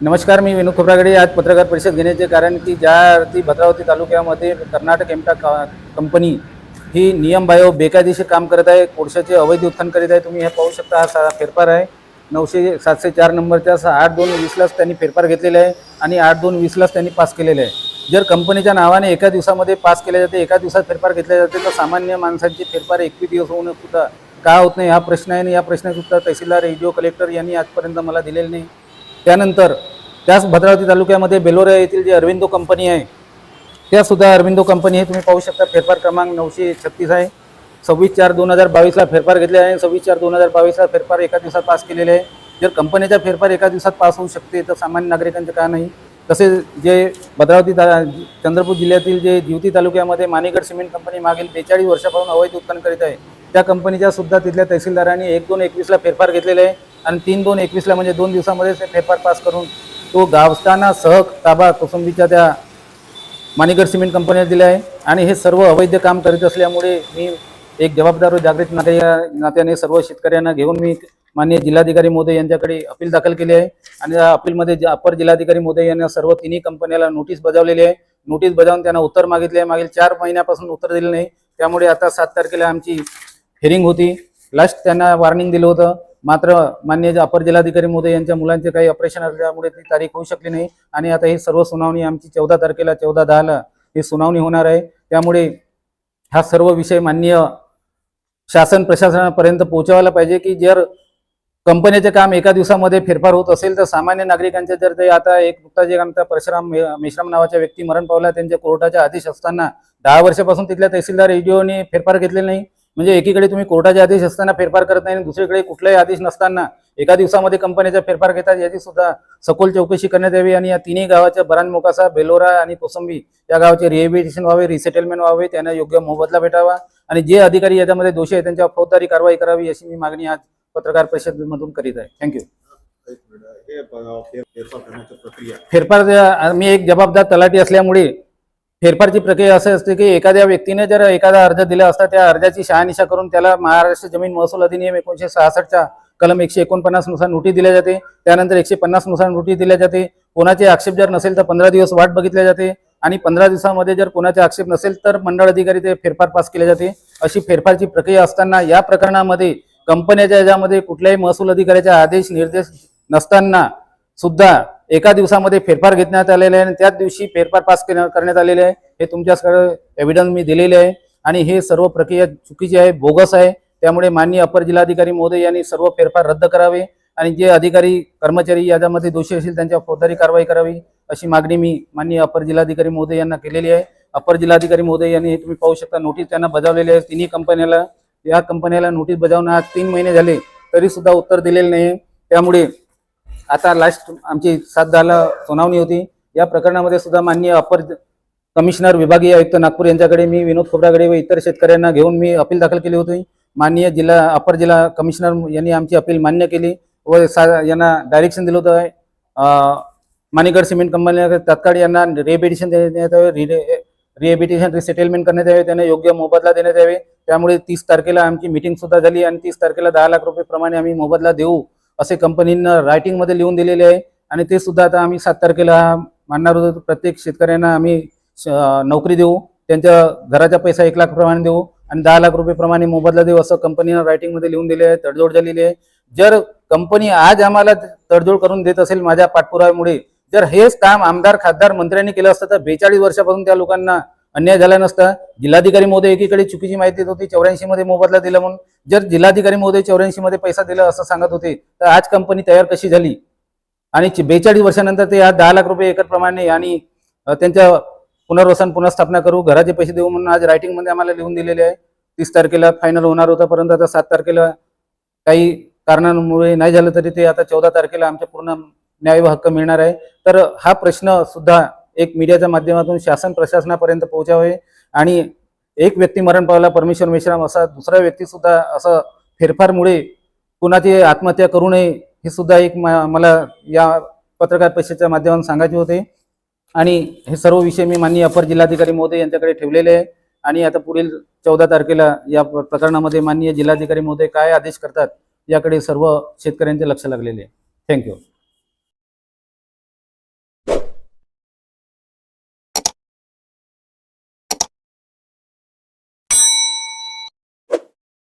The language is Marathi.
नमस्कार मी विनोद खोब्रागडे. आज पत्रकार परिषद घेण्याचे कारण की ज्या अर्थी भद्रावती तालुक्यामध्ये कर्नाटक एमटा का कंपनी ही नियम बायो बेकायदेशीर काम करत आहे कोळशाचे अवैध उत्खनन करीत आहे. तुम्ही हे पाहू शकता हा सा फेरफार आहे. नऊशे सातशे चार नंबरच्या सा- आठ दोन वीसलाच त्यांनी फेरफार घेतलेला आहे आणि आठ दोन वीसलाच त्यांनी पास केलेले आहे. जर कंपनीच्या नावाने एका दिवसामध्ये पास केले जाते एका दिवसात फेरफार घेतले जाते तर सामान्य माणसांची फेरफार एकवीस दिवस होऊन सुद्धा का होत नाही हा प्रश्न आहे आणि या प्रश्नाचं उत्तर तहसीलदार रेडिओ कलेक्टर यांनी आजपर्यंत मला दिलेलं नाही. त्यानंतर त्याच भद्रावती तालुक्यामध्ये बेलोरा येथील जी अरविंदो कंपनी आहे त्यासुद्धा अरविंदो कंपनी हे तुम्ही पाहू शकता. फेरफार क्रमांक नऊशे छत्तीस आहे. सव्वीस चार दोन हजार बावीसला फेरफार घेतले आहे. सव्वीस चार दोन हजार बावीसला फेरफार एका दिवसात पास केलेले आहे. जर कंपनीचा फेरफार एका दिवसात पास होऊ शकते तर सामान्य नागरिकांचे का नाही? तसेच जे भद्रावती ता चंद्रपूर जिल्ह्यातील जे दिवती तालुक्यामध्ये मानेगड सिमेंट कंपनी मागील बेचाळीस वर्षापासून अवैध उत्खनन करीत आहे त्या कंपनीच्या सुद्धा तिथल्या तहसीलदारांनी एक दोन एकवीसला फेरफार घेतलेले आहे. आणि तीन दोन एकवीसला म्हणजे दोन दिवसामध्ये ते फेरफार पास करून तो गावस्ताना सह ताबा कोसंबीच्या त्या माणिकर सिमेंट कंपनीला दिले आहे. आणि हे सर्व अवैध काम करीत असल्यामुळे मी एक जबाबदार व जागृत नाते या नात्याने सर्व शेतकऱ्यांना घेऊन मी माननीय जिल्हाधिकारी मोदय यांच्याकडे अपील दाखल केली आहे. आणि या अपीलमध्ये जे अपर जिल्हाधिकारी मोदय यांना सर्व तिन्ही कंपन्याला नोटीस बजावलेली आहे. नोटीस बजावून त्यांना उत्तर मागितले आहे. मागील चार महिन्यापासून उत्तर दिलं नाही. त्यामुळे आता सात तारखेला आमची हिअरिंग होती. लास्ट त्यांना वॉर्निंग दिलं होतं. मात्र मान्य जे अपर जिल्हाधिकारी मोदय यांच्या मुलांचे काही ऑपरेशन असल्यामुळे ती तारीख होऊ शकली नाही. आणि आता ही सर्व सुनावणी आमची चौदा तारखेला चौदा दहाला ही सुनावणी होणार आहे. त्यामुळे हा सर्व विषय मान्य शासन प्रशासनापर्यंत पोहोचवायला पाहिजे की जर कंपनीचे काम एका दिवसामध्ये फेरफार होत असेल तर सामान्य नागरिकांचे जर ते आता एक नुकता जे आमचा परशुराम मेश्राम नावाच्या व्यक्ती मरण पावला त्यांच्या कोर्टाच्या आदेश असताना दहा वर्षापासून तिथल्या तहसीलदार ईडीओने फेरफार घेतले नाही. म्हणजे एकीकडे तुम्ही कोर्टाचे आदेश असताना फेरफार करत नाही आणि दुसरीकडे कुठलाही आदेश नसताना एका दिवसामध्ये कंपनीचा फेरफार घेतात याची सुद्धा सखोल चौकशी करण्यात यावी आणि या तिन्ही गावाच्या बरान मोकासा बेलोरा आणि कोसंबी या गावाचे रिहेबिलिटेशन व्हावे रिसेटलमेंट व्हावे त्यांना योग्य मोबदला भेटावा आणि जे अधिकारी याच्यामध्ये दोषी आहेत त्यांच्यावर फौजदारी कारवाई करावी अशी मी मागणी आज पत्रकार परिषदेमधून करीत आहे थँक्यू फेर- फेरफार मी एक जबाबदार तलाठी असल्यामुळे फेरफारची प्रक्रिया असे असते की एखाद्या व्यक्तीने जर एखादा अर्ज दिला असता त्या अर्जाची शहानिशा करून त्याला महाराष्ट्र जमीन महसूल अधिनियम एकोणीशे सहासष्टच्या कलम एकशे एकोणपन्नासनुसार नोटीस दिल्या जाते. त्यानंतर एकशे पन्नासनुसार नोटीस दिल्या जाते. कोणाचे आक्षेप जर नसेल तर पंधरा दिवस वाट बघितल्या जाते आणि पंधरा दिवसामध्ये जर कोणाचे आक्षेप नसेल तर मंडळ अधिकारी ते फेरफार पास केले जाते. अशी फेरफारची प्रक्रिया असताना या प्रकरणामध्ये कंपन्याच्या याच्यामध्ये कुठल्याही महसूल अधिकाऱ्याचे आदेश निर्देश नसताना सुद्धा एका दिवसामध्ये फेरफार घेण्यात आलेले आहे आणि त्याच दिवशी फेरफार पास करण्यात आलेले आहे. हे तुमच्याकडे एव्हिडन्स मी दिलेले आहे. आणि हे सर्व प्रक्रिया चुकीची आहे बोगस आहे. त्यामुळे माननीय अपर जिल्हाधिकारी महोदय यांनी सर्व फेरफार रद्द करावे आणि जे अधिकारी कर्मचारी याच्यामध्ये दोषी असतील त्यांच्यावर फौजदारी कारवाई करावी अशी मागणी मी माननीय अपर जिल्हाधिकारी महोदय यांना केलेली आहे. अपर जिल्हाधिकारी महोदय यांनी हे तुम्ही पाहू शकता नोटीस त्यांना बजावलेली आहे. तिन्ही कंपन्याला या कंपन्याला नोटीस बजावून आज तीन महिने झाले तरी सुद्धा उत्तर दिलेलं नाही त्यामुळे आता लास्ट आमची सात दहाला सुनावणी होती. या प्रकरणामध्ये सुद्धा माननीय अपर कमिशनर विभागीय आयुक्त नागपूर यांच्याकडे मी विनोद खोब्रागडे व इतर शेतकऱ्यांना घेऊन मी अपील दाखल केली होती. माननीय जिल्हा अपर जिल्हा कमिशनर यांनी आमची अपील मान्य केली व सा यांना डायरेक्शन दिलं होतं. अं, मानेगड सिमेंट कंपनी तात्काळ यांना रिहेबिटेशन देण्यात यावे रिहेबिटेशन रिसेटलमेंट करण्यात यावे त्यांना योग्य मोबदला देण्यात यावे. त्यामुळे तीस तारखेला आमची मिटिंग सुद्धा झाली आणि तीस तारखेला दहा लाख रुपये प्रमाणे आम्ही मोबदला देऊ असे कंपनीनं रायटिंगमध्ये लिहून दिलेले आहे. आणि ते सुद्धा आता आम्ही सात तारखेला मानणार होतो. प्रत्येक शेतकऱ्यांना आम्ही श- नोकरी देऊ. त्यांच्या घराचा पैसा एक लाख प्रमाणे देऊ. आणि दहा लाख रुपये प्रमाणे मोबदला देऊ असं कंपनीनं रायटिंगमध्ये लिहून दिले आहे. तडजोड झालेली आहे. जर कंपनी आज आम्हाला तडजोड करून देत असेल माझ्या पाठपुराव्यामुळे जर हेच काम आमदार खासदार मंत्र्यांनी केलं असतं तर बेचाळीस वर्षापासून त्या लोकांना अन्याय झाला नसता. जिल्हाधिकारी महोदय एकीकडे चुकीची माहिती देत होती चौऱ्याऐंशी मध्ये मोबदला दिला म्हणून. जर जिल्हाधिकारी महोदय चौऱ्याऐंशी मध्ये पैसा दिला असं सांगत होते तर आज कंपनी तयार कशी झाली? आणि बेचाळीस वर्षानंतर ते आज दहा लाख रुपये एकर प्रमाणे आणि त्यांच्या पुनर्वसन पुनर्स्थापना करू घराचे पैसे देऊ म्हणून आज रायटिंगमध्ये आम्हाला लिहून दिलेले आहे. तीस तारखेला फायनल होणार होता परंतु आता सात तारखेला काही कारणांमुळे नाही झालं तरी ते आता चौदा तारखेला आमच्या पूर्ण न्याय हक्क मिळणार आहे. तर हा प्रश्न सुद्धा एक मीडियाच्या माध्यमातून शासन प्रशासनापर्यंत पोहोचावे आणि एक व्यक्ती मरण पावला परमेश्वर मेश्राम असा दुसरा व्यक्ती सुद्धा असं फेरफारमुळे कुणाची आत्महत्या करू नये हे सुद्धा एक म- मला या पत्रकार परिषदेच्या माध्यमातून सांगायचे होते. आणि हे सर्व विषय मी माननीय अपर जिल्हाधिकारी महोदय यांच्याकडे ठेवलेले आहे. आणि आता पुढील चौदा तारखेला या प्रकरणामध्ये माननीय जिल्हाधिकारी महोदय काय आदेश करतात याकडे सर्व शेतकऱ्यांचे लक्ष लागलेले आहे. थँक्यू